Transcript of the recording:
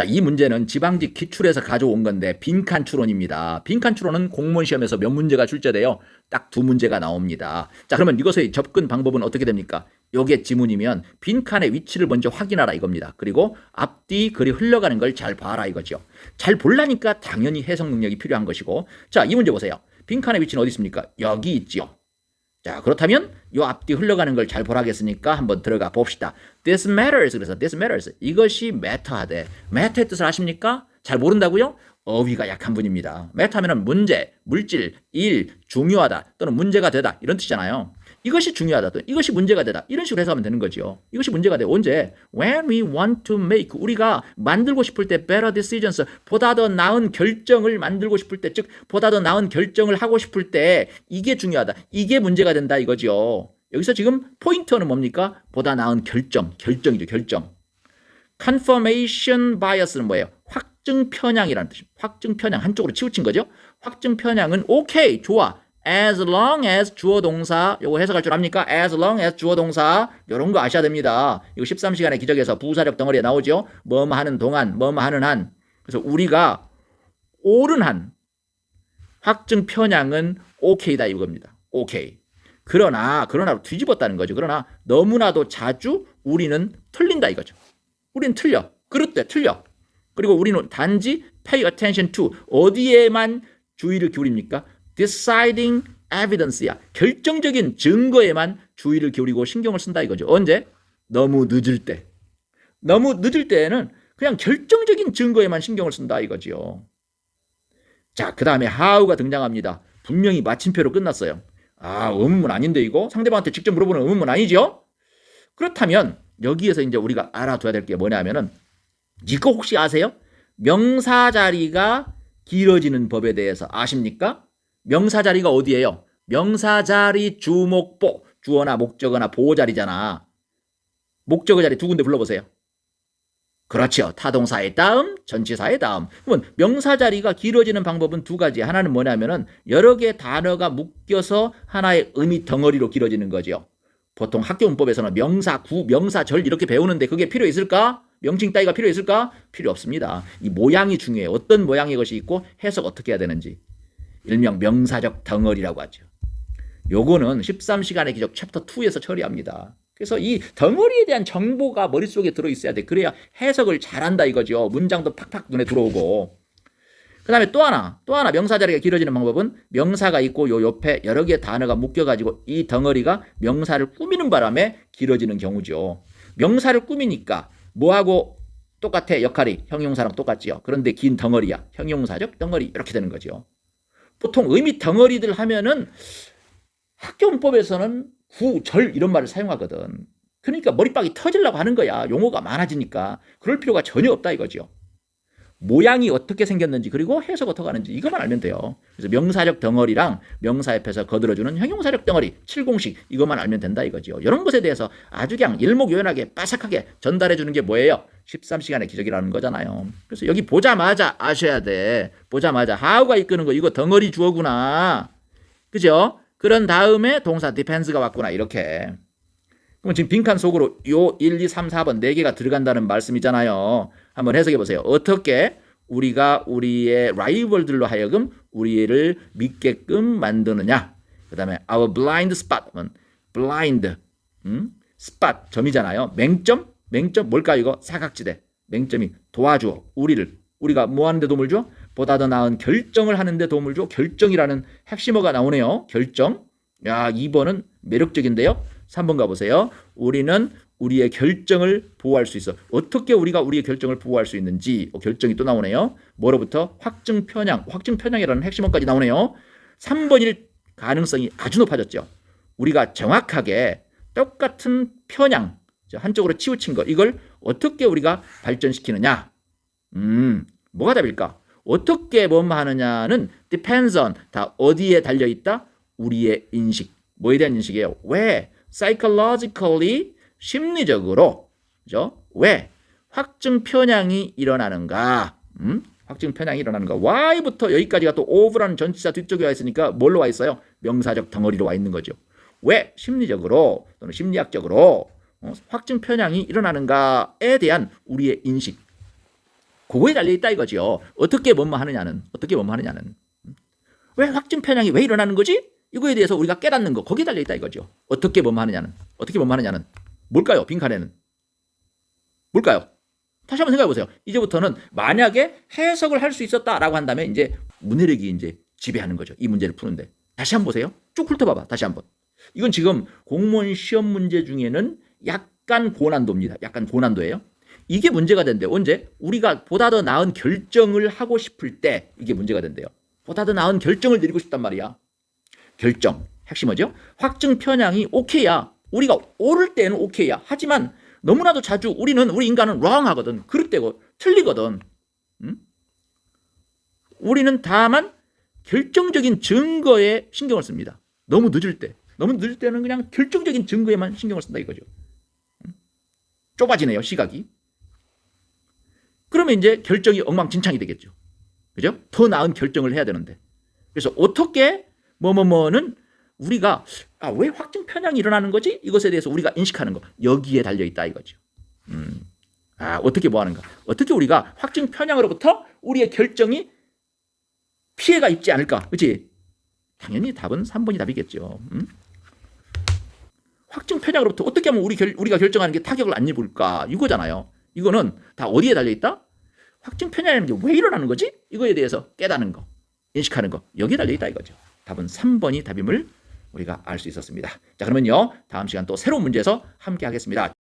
자, 이 문제는 지방직 기출에서 가져온 건데 빈칸 추론입니다. 빈칸 추론은 공무원 시험에서 몇 문제가 출제돼요. 딱 두 문제가 나옵니다. 자, 그러면 이것의 접근 방법은 어떻게 됩니까? 요게 지문이면 빈칸의 위치를 먼저 확인하라 이겁니다. 그리고 앞뒤 글이 흘러가는 걸 잘 봐라 이거죠. 잘 볼라니까 당연히 해석 능력이 필요한 것이고 자, 이 문제 보세요. 빈칸의 위치는 어디 있습니까? 여기 있지요. 자, 그렇다면 요 앞뒤 흘러가는 걸 잘 보라겠으니까 한번 들어가 봅시다. This matters. 그래서 this matters. 이것이 matter하대. matter의 뜻을 아십니까? 잘 모른다고요? 어휘가 약한 분입니다. matter하면 문제, 물질, 일, 중요하다 또는 문제가 되다 이런 뜻이잖아요. 이것이 중요하다 또 이것이 문제가 되다 이런 식으로 해석하면 되는 거죠. 이것이 문제가 돼 언제? When we want to make 우리가 만들고 싶을 때 better decisions 보다 더 나은 결정을 만들고 싶을 때 즉 보다 더 나은 결정을 하고 싶을 때 이게 중요하다 이게 문제가 된다 이거죠. 여기서 지금 포인터는 뭡니까? 보다 나은 결정 결정이죠 결정. confirmation bias는 뭐예요? 확 증 편향이라는 뜻입니다. 확증 편향 한쪽으로 치우친 거죠. 확증 편향은 오케이 좋아 as long as 주어 동사 요거 해석할 줄 압니까? as long as 주어 동사 요런 거 아셔야 됩니다. 이거 13시간의 기적에서 부사력 덩어리에 나오죠. 뭐뭐 하는 동안 뭐뭐 하는 한 그래서 우리가 옳은 한 확증 편향은 오케이다 이겁니다. 오케이. 그러나 그러나 뒤집었다는 거죠. 그러나 너무나도 자주 우리는 틀린다 이거죠. 우리는 틀려. 그렇대 틀려. 그리고 우리는 단지 pay attention to 어디에만 주의를 기울입니까? deciding evidence야. 결정적인 증거에만 주의를 기울이고 신경을 쓴다 이거죠. 언제? 너무 늦을 때. 너무 늦을 때에는 그냥 결정적인 증거에만 신경을 쓴다 이거지요. 자, 그 다음에 how가 등장합니다. 분명히 마침표로 끝났어요. 아, 의문문 아닌데 이거? 상대방한테 직접 물어보는 의문문 아니죠? 그렇다면 여기에서 이제 우리가 알아둬야 될 게 뭐냐면은 이거 혹시 아세요? 명사 자리가 길어지는 법에 대해서 아십니까? 명사 자리가 어디예요? 명사 자리 주목보 주어나 목적어나 보호 자리잖아. 목적어 자리 두 군데 불러보세요. 그렇죠. 타동사의 다음, 전치사의 다음. 그러면 명사 자리가 길어지는 방법은 두 가지. 하나는 뭐냐면은 여러 개 단어가 묶여서 하나의 의미 덩어리로 길어지는 거죠. 보통 학교 문법에서는 명사, 구, 명사, 절 이렇게 배우는데 그게 필요 있을까? 명칭 따위가 필요 있을까? 필요 없습니다. 이 모양이 중요해요. 어떤 모양의 것이 있고 해석 어떻게 해야 되는지. 일명 명사적 덩어리라고 하죠. 요거는 13시간의 기적 챕터 2에서 처리합니다. 그래서 이 덩어리에 대한 정보가 머릿속에 들어 있어야 돼. 그래야 해석을 잘한다 이거죠. 문장도 팍팍 눈에 들어오고. 그 다음에 또 하나, 또 하나 명사 자리가 길어지는 방법은 명사가 있고 요 옆에 여러 개의 단어가 묶여 가지고 이 덩어리가 명사를 꾸미는 바람에 길어지는 경우죠. 명사를 꾸미니까 뭐하고 똑같아 역할이 형용사랑 똑같지요. 그런데 긴 덩어리야. 형용사적 덩어리 이렇게 되는 거죠. 보통 의미 덩어리들 하면은 학교 문법에서는 구, 절 이런 말을 사용하거든. 그러니까 머리빡이 터지려고 하는 거야. 용어가 많아지니까. 그럴 필요가 전혀 없다 이거죠. 모양이 어떻게 생겼는지 그리고 해석 어떻게 하는지 이것만 알면 돼요. 그래서 명사적 덩어리랑 명사 옆에서 거들어주는 형용사적 덩어리 7공식 이것만 알면 된다 이거죠. 이런 것에 대해서 아주 그냥 일목요연하게 빠삭하게 전달해 주는 게 뭐예요? 13시간의 기적이라는 거잖아요. 그래서 여기 보자마자 아셔야 돼. 보자마자 하우가 이끄는 거 이거 덩어리 주어구나. 그죠? 그런 다음에 동사 디펜스가 왔구나 이렇게. 그럼 지금 빈칸 속으로 요 1, 2, 3, 4번 4개가 들어간다는 말씀이잖아요. 한번 해석해 보세요. 어떻게 우리가 우리의 라이벌들로 하여금 우리를 믿게끔 만드느냐. 그 다음에 our blind spot. blind. 음? spot. 점이잖아요. 맹점? 맹점? 뭘까 이거? 사각지대. 맹점이 도와줘. 우리를. 우리가 뭐 하는데 도움을 줘? 보다 더 나은 결정을 하는데 도움을 줘. 결정이라는 핵심어가 나오네요. 결정. 야, 2번은 매력적인데요. 3번 가보세요. 우리는 우리의 결정을 보호할 수 있어. 어떻게 우리가 우리의 결정을 보호할 수 있는지 어, 결정이 또 나오네요. 뭐로부터 확증 편향, 확증 편향이라는 핵심어까지 나오네요. 3번일 가능성이 아주 높아졌죠. 우리가 정확하게 똑같은 편향, 한쪽으로 치우친 것, 이걸 어떻게 우리가 발전시키느냐? 음, 뭐가 답일까? 어떻게 뭐뭐 하느냐는 depends on 다 어디에 달려 있다? 우리의 인식. 뭐에 대한 인식이에요? 왜? psychologically 심리적으로 그죠? 왜 확증 편향이 일어나는가? 음? 확증 편향이 일어나는가? why부터 여기까지가 또 of라는 전치사 뒤쪽에 와 있으니까 뭘로 와 있어요? 명사적 덩어리로 와 있는 거죠. 왜 심리적으로 또는 심리학적으로 어, 확증 편향이 일어나는가에 대한 우리의 인식. 그거에 달려 있다 이거죠. 어떻게 뭐뭐 하느냐는 어떻게 뭐뭐 하느냐는 음? 왜 확증 편향이 왜 일어나는 거지? 이거에 대해서 우리가 깨닫는 거 거기에 달려 있다 이거죠. 어떻게 뭐뭐 하느냐는 어떻게 뭐뭐 하느냐는 뭘까요? 빈칸에는 뭘까요? 다시 한번 생각해 보세요. 이제부터는 만약에 해석을 할 수 있었다라고 한다면 이제 문해력이 이제 지배하는 거죠. 이 문제를 푸는데 다시 한번 보세요. 쭉 훑어봐봐. 다시 한번. 이건 지금 공무원 시험 문제 중에는 약간 고난도입니다. 약간 고난도예요. 이게 문제가 된대. 언제? 우리가 보다 더 나은 결정을 하고 싶을 때 이게 문제가 된대요. 보다 더 나은 결정을 내리고 싶단 말이야. 결정. 핵심 뭐죠? 확증 편향이 오케이야. 우리가 옳을 때는 오케이야. 하지만 너무나도 자주 우리는 우리 인간은 wrong 하거든. 그릇되고 틀리거든. 음? 우리는 다만 결정적인 증거에 신경을 씁니다. 너무 늦을 때. 너무 늦을 때는 그냥 결정적인 증거에만 신경을 쓴다 이거죠. 음? 좁아지네요, 시각이. 그러면 이제 결정이 엉망진창이 되겠죠. 그죠? 더 나은 결정을 해야 되는데. 그래서 어떻게 뭐뭐뭐는 우리가 아, 왜 확증 편향이 일어나는 거지? 이것에 대해서 우리가 인식하는 거 여기에 달려 있다 이거죠. 음. 아, 어떻게 뭐 하는가? 어떻게 우리가 확증 편향으로부터 우리의 결정이 피해가 있지 않을까? 그렇지? 당연히 답은 3번이 답이겠죠. 음? 확증 편향으로부터 어떻게 하면 우리 결, 우리가 결정하는 게 타격을 안 입을까? 이거잖아요. 이거는 다 어디에 달려 있다? 확증 편향이라는 게 왜 일어나는 거지? 이거에 대해서 깨닫는 거, 인식하는 거 여기에 달려 있다 이거죠. 답은 3번이 답임을 우리가 알 수 있었습니다. 자, 그러면요. 다음 시간 또 새로운 문제에서 함께 하겠습니다.